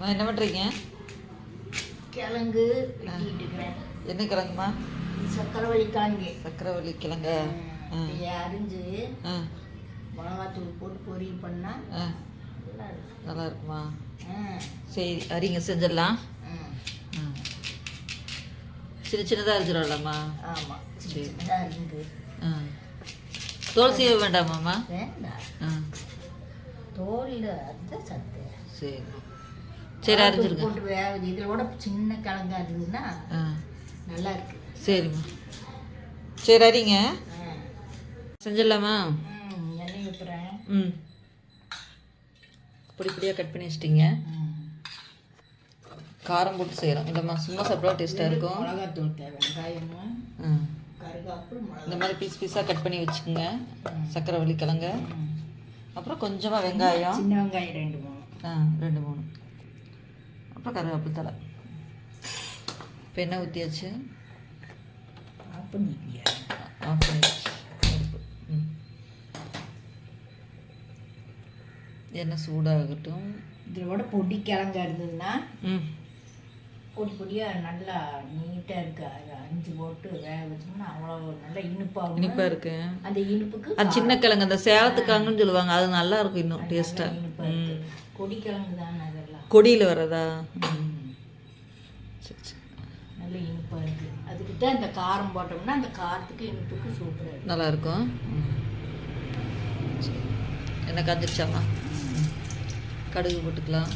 என்ன பண்ணுறீங்க கிழங்கு என்ன கிழங்குமா? சக்கரவள்ளி கிழங்கு. சக்கரவள்ளி கிழங்க அரிஞ்சு மிளகாத்தூள் போட்டு பொரியல் பண்ணா ஆ. நல்லா இருக்கும் சரி அரிங்க செஞ்சிடலாம். சின்ன சின்னதாக அரிஞ்சிடலாமா? ஆமா சின்ன சரி. தோல் சீவ வேண்டாமாம்மா தோலில் அதுதான் சத்து. சரி. சரி அரிஞ்சிருங்க. போட்டு வேகுது இதோட சின்ன கிழங்கா இருந்ததுன்னா நல்லா இருக்கு. சரிம்மா. சரி அரிங்க. செஞ்சிடலாமா? எண்ணெய் ஊற்றுறேன் ம். பொடி பொடியாக கட் பண்ணி வச்சிட்டிங்க. காரம் போட்டு செய்கிறோம் இல்லைம்மா சும்மா சாப்பிடா டேஸ்ட்டாக இருக்கும். மிளகாத்தூள் தேவை. வெங்காயமும் இந்த மாதிரி பீஸ் பீஸாக கட் பண்ணி வச்சுக்கோங்க. சக்கரவள்ளி கிழங்க. அப்புறம் கொஞ்சமாக வெங்காயம். சின்ன வெங்காயம் ரெண்டு மூணு. ஆ ரெண்டு மூணு. அப்புறம் கருவேப்பிலை தலை. இப்போ எண்ணெய் ஊற்றியாச்சு ஆஃப் பண்ணிட்டியா ஆஃப் பண்ணியாச்சு எண்ணெய் சூடாகட்டும். இதோட பொடி கிழங்கா இருந்ததுன்னா ம். பொடி பொடியாக நல்லா நீட்டாக இருக்கு. அதை அரிஞ்சு போட்டு வேக வச்சோம்னா அவ்வளோ நல்லா இனிப்பாகும் இனிப்பாக இருக்கு. அந்த இனிப்புக்கு அது சின்ன கிழங்கு அந்த சேலத்துக்காங்கன்னு சொல்லுவாங்க. அது நல்லா இருக்கும் இன்னும் டேஸ்ட்டாக இனிப்பாக கொடி கிழங்கு தானே. கொடியில் வர்றதா? ம். சரி சரி. நல்ல இனிப்பாக இருக்கு. அதுக்கு தான் இந்த காரம் போட்டோம்னா அந்த காரத்துக்கு இனிப்புக்கு சூப்பராக இருக்கு. நல்லா இருக்கும் ம். சரி. என்ன காஞ்சிருச்சாமா கடுகு போட்டுக்கலாம்.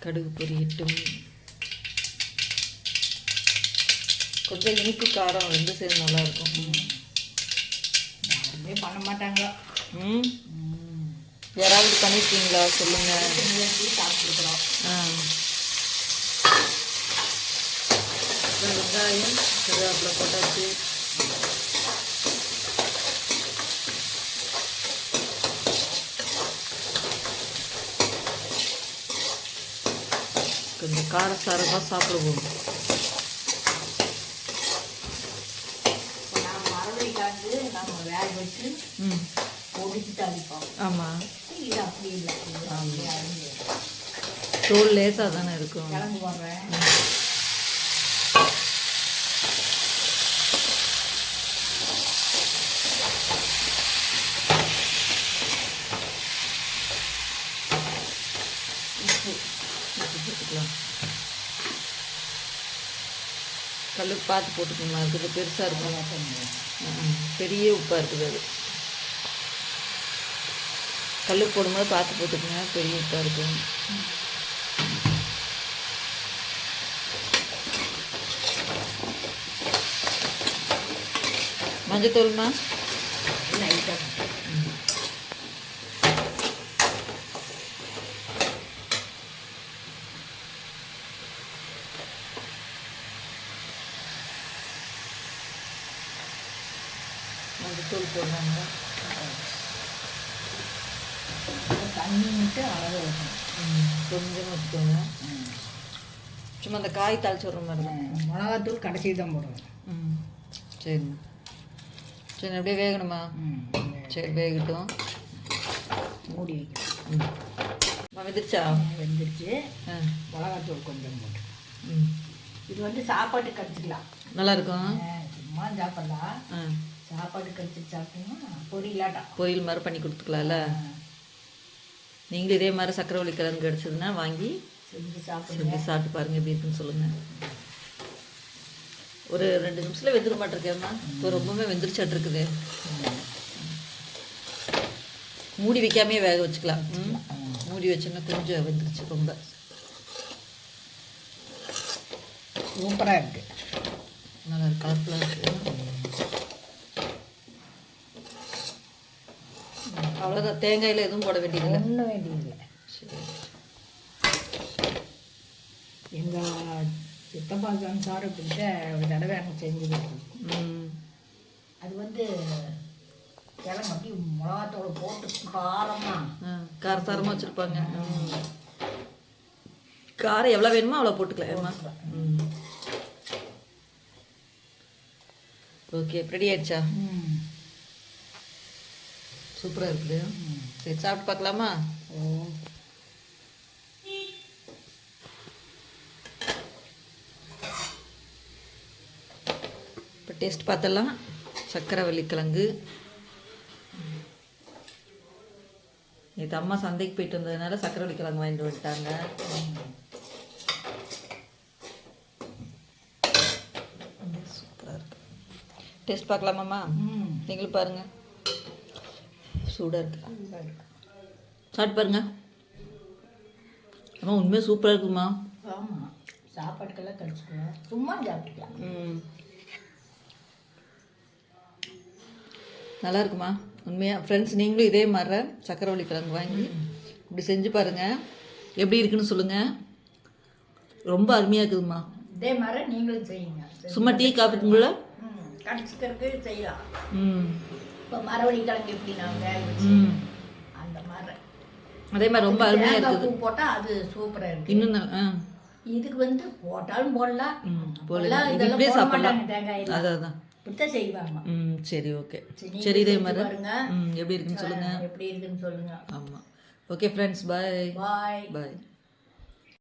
கடுகு பொரியட்டும். கொஞ்சம் இனிப்பு காரம் ரெண்டு சேர்ந்து நல்லா இருக்கும் யாருமே பண்ண மாட்டாங்க. ம். யாராவது பண்ணியிருக்கீங்களா சொல்லுங்க. முயற்சி சாப்பிட்டுருக்குறோம். ஆ. வெங்காயம் கருவேப்பிலை போட்டாச்சு கொஞ்சம் காரசாரமாக சாப்பிடுவோம். ஆமாம் தோல் லேசாக தானே இருக்கும் கிழங்கு போடுறேன் உப்பு உப்பு போட்டுக்கலாம் கல் பார்த்து போட்டுக்கோங்களா இருக்குது பெருசாக இருக்கும். பெரிய உப்பாக இருக்குது அது. கல் போடும்போது பார்த்து போட்டுக்கோங்க. பெரிய உப்பாக இருக்கும். மஞ்சத்தூள்மா மஞ்சத்தூள் போடுறாங்க. தண்ணி விட்டு அளவு வைக்கணும். கொஞ்சமாக வச்சுக்கோங்க சும்மா அந்த காய் தாளிச்சு விட்ற மாதிரி தான். மிளகாத்தூள் கடைசி தான் போடுவேன் ம். சரி. சரி அப்படியே வேகணுமா? சரி வேகட்டும். மூடி வைக்கணும். ம். வெந்துருச்சா? வெந்துருச்சு. மிளகாத்தூள் கொஞ்சம் போட்டு. ம். இது வந்து சாப்பாட்டு கடிச்சிக்கலாம். நல்லா இருக்கும். சும்மா சாப்பிடலாம். ஆ. சாப்பாடு கடிச்சு சாப்பிட்டோம்னா பொரியலாட்டம் பொரியல் மாதிரி பண்ணி கொடுத்துக்கலாம்ல. நீங்களும் இதே மாதிரி சக்கரவள்ளி கிழங்கு கிடச்சதுன்னா வாங்கி செஞ்சு சாப்பிடுங்க. செஞ்சு சாப்பிட்டு பாருங்க எப்படி இருக்குன்னு சொல்லுங்கள் ஒரு ரெண்டு நிமிஷத்தில் வெந்துட மாட்டிருக்கேம்மா இப்போ ரொம்பவே வெந்துருச்சாட்டு இருக்குது. மூடி வைக்காமே வேக வச்சுக்கலாம். மூடி வச்சோன்னா கொஞ்சம் வெந்துருச்சு ரொம்ப. சூப்பராக இருக்கு. நல்லா கலர்ஃபுல்லாக இருக்கு. அவ்வளோதான் தேங்காயில் எதுவும் போட வேண்டியதில்லை. ஒன்றும் வேண்டியதில்லை. எங்கள் சித்தப்பா சார் இப்படித்த ஒரு தடவை எனக்கு செஞ்சு அது வந்து கிழங்கு அப்படி மிளகாத்தூள் போட்டு காரமாக ஆ காரசாரமாக வச்சுருப்பாங்க. காரம் எவ்வளோ வேணுமோ அவ்வளோ போட்டுக்கலாம் ஓகே ரெடி ஆயிடுச்சா? ம். சூப்பராக இருக்குது. சரி சாப்பிட்டு பார்க்கலாமா? ஓ இப்போ டேஸ்ட் பார்த்தலாம் சக்கரவள்ளி கிழங்கு நேற்று அம்மா சந்தைக்கு போயிட்டு வந்ததுனால சக்கரவள்ளி கிழங்கு வாங்கிட்டு வந்துட்டாங்க. சூப்பராக இருக்கு. டேஸ்ட் பார்க்கலாமாம்மா? ம். நீங்களும் பாருங்கள் சூடாக இருக்கு. சூப்பரா இருக்கு. சாப்பிட்டு பாருங்க. அம்மா உண்மையாக சூப்பராக இருக்குமா? ஆமாம் சாப்பாட்டுக்கெல்லாம் கடிச்சுக்கலாம் சும்மா சாப்பிட்டுக்கலாம் ம். நல்லா இருக்குமா? உண்மையாக ஃப்ரெண்ட்ஸ் நீங்களும் இதே மாதிரி சக்கரவள்ளி கிழங்கு வாங்கி இப்படி செஞ்சு பாருங்கள் எப்படி இருக்குன்னு சொல்லுங்கள் ரொம்ப அருமையாக இருக்குதுமா இதே மாதிரி நீங்களும் செய்யுங்க. சும்மா டீ காப்பிக்குள்ள கடிச்சிக்கிறதுக்கு செய்யலாம். ம். இப்போ மரவள்ளி கிழங்கு எப்படி ம். அந்த மாதிரி. அதே மாதிரி ரொம்ப அருமையாக இருக்குது. பூ போட்டால் அது சூப்பராக இருக்கு. இன்னும் இதுக்கு வந்து போட்டாலும் போடலாம் போடலாம் இது இதெல்லாம் போட மாட்டாங்க தேங்காய் அதான் இப்படித்தான் செய்வாங்க. ம் சரி ஓகே. சரி, இதே மாதிரி. ம் எப்படி இருக்குன்னு சொல்லுங்கள் எப்படி இருக்குன்னு சொல்லுங்க. ஆமாம் ஓகே ஃப்ரெண்ட்ஸ் பாய் பாய் பாய்